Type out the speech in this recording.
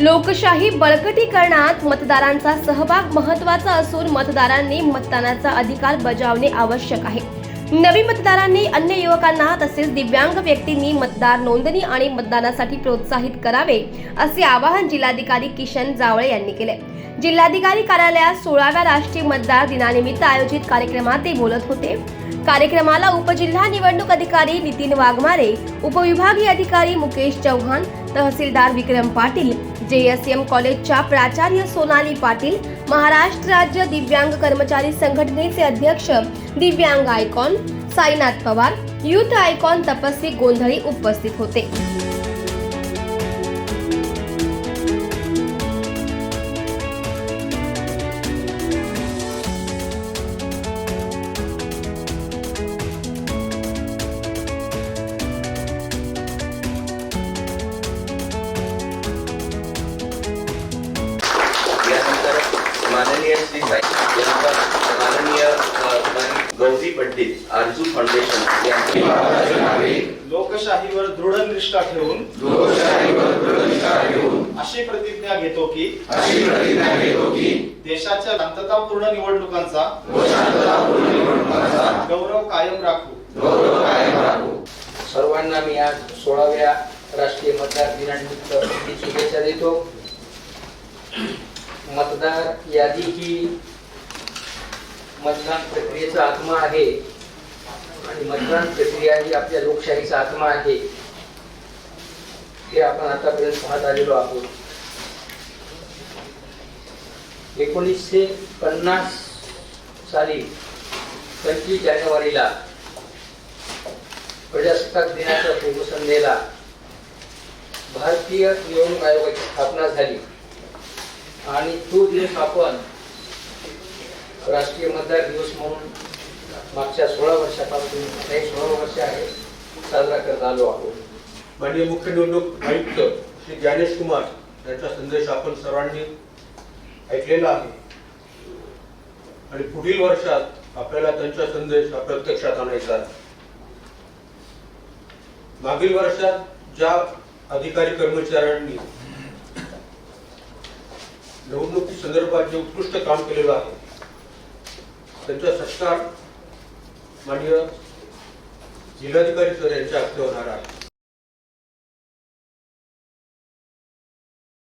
लोकशाही बळकटीकरणात मतदारांचा सहभाग महत्त्वाचा असून मतदारांनी मतदानाचा अधिकार बजावणे आवश्यक आहे. नवी मतदारांनी अन्य युवकांना तसेच दिव्यांग व्यक्तींनी मतदार नोंदणी आणि मतदानासाठी प्रोत्साहित करावे असे आवाहन जिल्हाधिकारी किशन जावळे यांनी केले. जिल्हाधिकारी कार्यालयात सोळाव्या राष्ट्रीय मतदार दिनानिमित्त आयोजित कार्यक्रमात ते बोलत होते. कार्यक्रमाला उपजिल्हा निवडणूक अधिकारी नितीन वाघमारे उपविभागीय अधिकारी मुकेश चव्हाण तहसीलदार विक्रम पाटील जेएसएम कॉलेजच्या प्राचार्य सोनाली पाटील महाराष्ट्र राज्य दिव्यांग कर्मचारी संघटनेचे अध्यक्ष दिव्यांग icon Sainath Pawar youth icon Tapasvi Gondhali उपस्थित होते. यानंतर माननीय श्री साई यानंतर माननीय गौरी पंडित आरजू फाउंडेशन यांचे लोकशाहीवर दृढ निष्ठा ठेवून अशी प्रतिज्ञा घेतो की देशाच्या शांततापूर्ण निवडणुकांचा गौरव कायम राखू. सर्वांना मी आज सोळाव्या राष्ट्रीय मतदार दिनानिमित्त शुभेच्छा देतो. मतदार यादी ही मतदान प्रक्रियेचा आत्मा आहे. आणि मतदान प्रक्रिया ही आपल्या लोकशाहीचा आत्मा आहे. हे आपण आतापर्यंत पाहत आलेलो आहोत. एकोणीसशे पन्नास साली पंचवीस जानेवारीला प्रजासत्ताक दिनाच्या पूर्वसंध्येला भारतीय निवडणूक आयोगाची स्थापना झाली. आणि तो दिवस आपण राष्ट्रीय मतदार दिवस म्हणून मागच्या सोळा वर्षापासून हे सोळा वर्ष आहे साजरा करत आलो आहोत. माननीय मुख्य निवडणूक आयुक्त श्री ज्ञानेश कुमार यांचा संदेश आपण सर्वांनी ऐकलेला आहे. आणि पुढील वर्षात आपल्याला त्यांचा संदेश हा प्रत्यक्षात आणायचा आहे. मागील वर्षात ज्या अधिकारी कर्मचाऱ्यांनी निवडणुकी संदर्भात जे उत्कृष्ट काम केलेलं आहे त्यांचा सत्कार माननीय जिल्हाधिकारी सर यांच्या हस्ते होणार आहे.